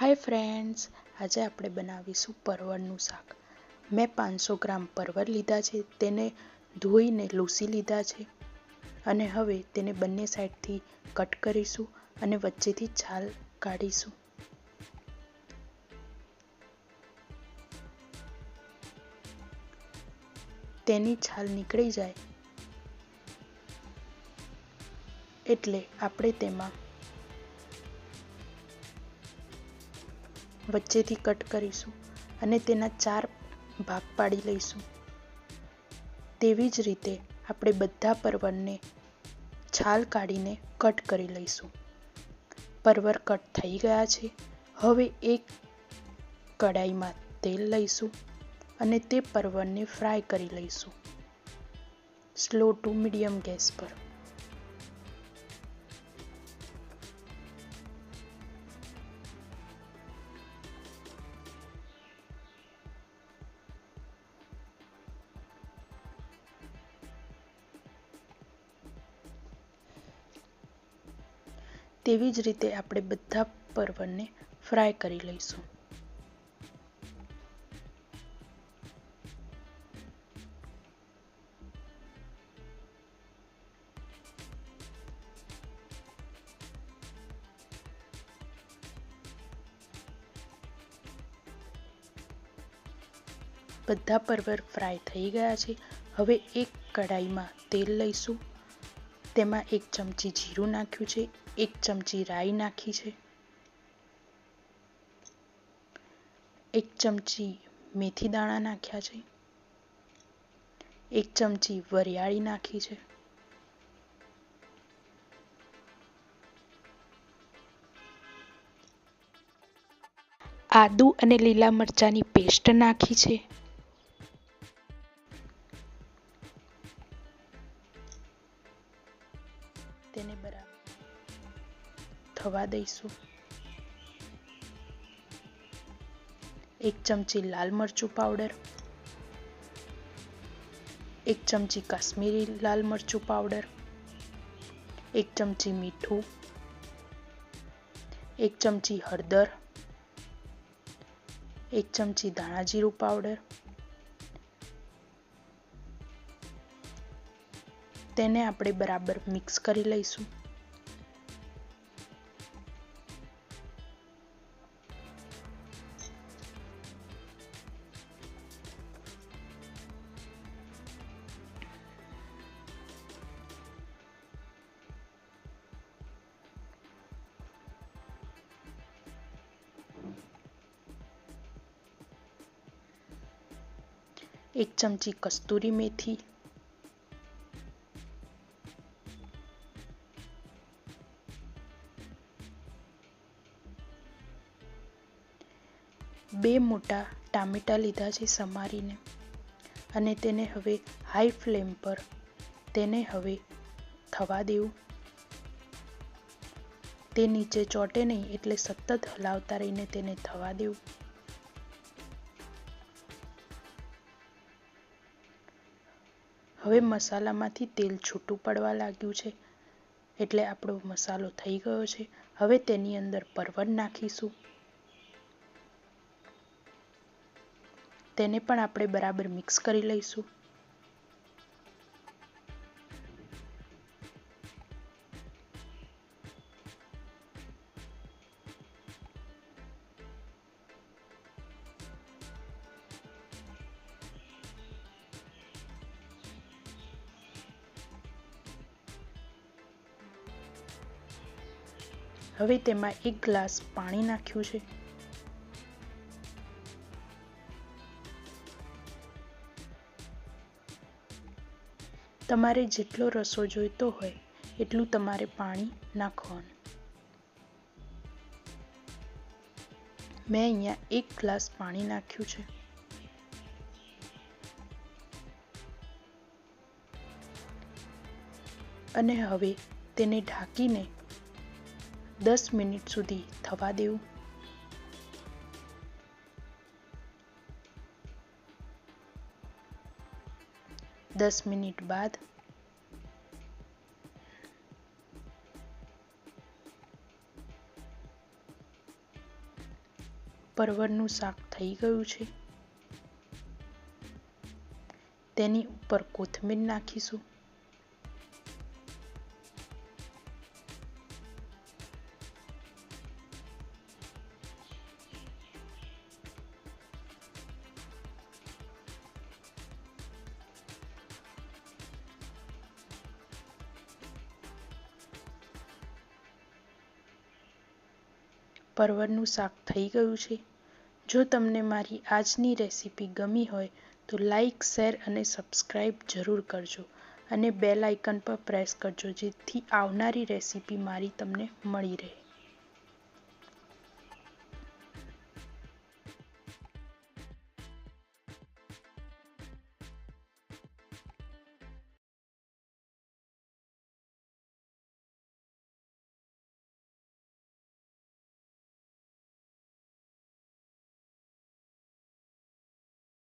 Hi friends આજે આપણે બનાવીશું પરવળનું શાક. મેં પાંચસો ગ્રામ પરવળ લીધા છે, તેને ધોઈને લૂસી લીધા છે અને હવે તેને બંને સાઈડથી કટ કરીશું અને વચ્ચેથી છાલ કાઢીશું. તેની છાલ નીકળી જાય. એટલે આપણે તેમાં વચ્ચેથી કટ કરીશું અને તેના ચાર ભાગ પાડી લઈશું. તેવી જ રીતે આપણે બધા પરવરને છાલ કાઢીને કટ કરી લઈશું. પરવર કટ થઈ ગયા છે. હવે એક કડાઈમાં તેલ લઈશું અને તે પરવરને ફ્રાય કરી લઈશું. સ્લો ટુ મીડિયમ ગેસ પર. તેવી જ રીતે આપણે બધા પરવળને ફ્રાય કરી લઈશું. બધા પરવર ફ્રાય થઈ ગયા છે. હવે એક કઢાઈમાં તેલ લઈશું. તેમાં એક ચમચી જીરું નાખ્યું છે, એક ચમચી રાઈ નાખી છે, એક ચમચી મેથી દાણા નાખ્યા છે, એક ચમચી વરિયાળી નાખી છે, આદુ અને લીલા મરચાંની પેસ્ટ નાખી છે. થવા દઈશું. એક ચમચી લાલ મરચું પાવડર એક ચમચી કાશ્મીરી લાલ મરચું પાવડર એક ચમચી મીઠું, એક ચમચી હળદર, એક ચમચી ધાણા જીરું પાવડર તેને આપણે બરાબર મિક્સ કરી લઈશું. એક ચમચી કસ્તુરી મેથી, બે મોટા ટામેટાં લીધા છે સમારીને, અને તેને હવે હાઈ ફ્લેમ પર તેને હવે થવા દેવું. તે નીચે ચોટે નહીં એટલે સતત હલાવતા રહીને તેને થવા દેવું. હવે મસાલામાંથી તેલ છૂટું પડવા લાગ્યું છે. એટલે આપણો મસાલો થઈ ગયો છે. હવે તેની અંદર પરવર નાખીશું. તેને પણ આપણે બરાબર મિક્સ કરી લઈશું. હવે તેમાં એક ગ્લાસ પાણી નાખ્યું છે. તમારે જેટલો રસો જોઈતો હોય, એટલું તમારે પાણી નાખવાનું. મેં અહીંયા એક ગ્લાસ પાણી નાખ્યું છે. અને હવે તેને ઢાંકીને દસ મિનિટ સુધી થવા દેવું. દસ મિનિટ બાદ પરવરનું શાક થઈ ગયું છે. તેની ઉપર કોથમીર નાખીશું. પરવરનું શાક થઈ ગયું છે. જો તમને મારી આજની રેસીપી ગમી હોય, તો લાઈક, શેર અને સબસ્ક્રાઈબ જરૂર કરજો અને બેલ આઇકન પર પ્રેસ કરજો જેથી આવનારી રેસીપી મારી તમને મળી રહે.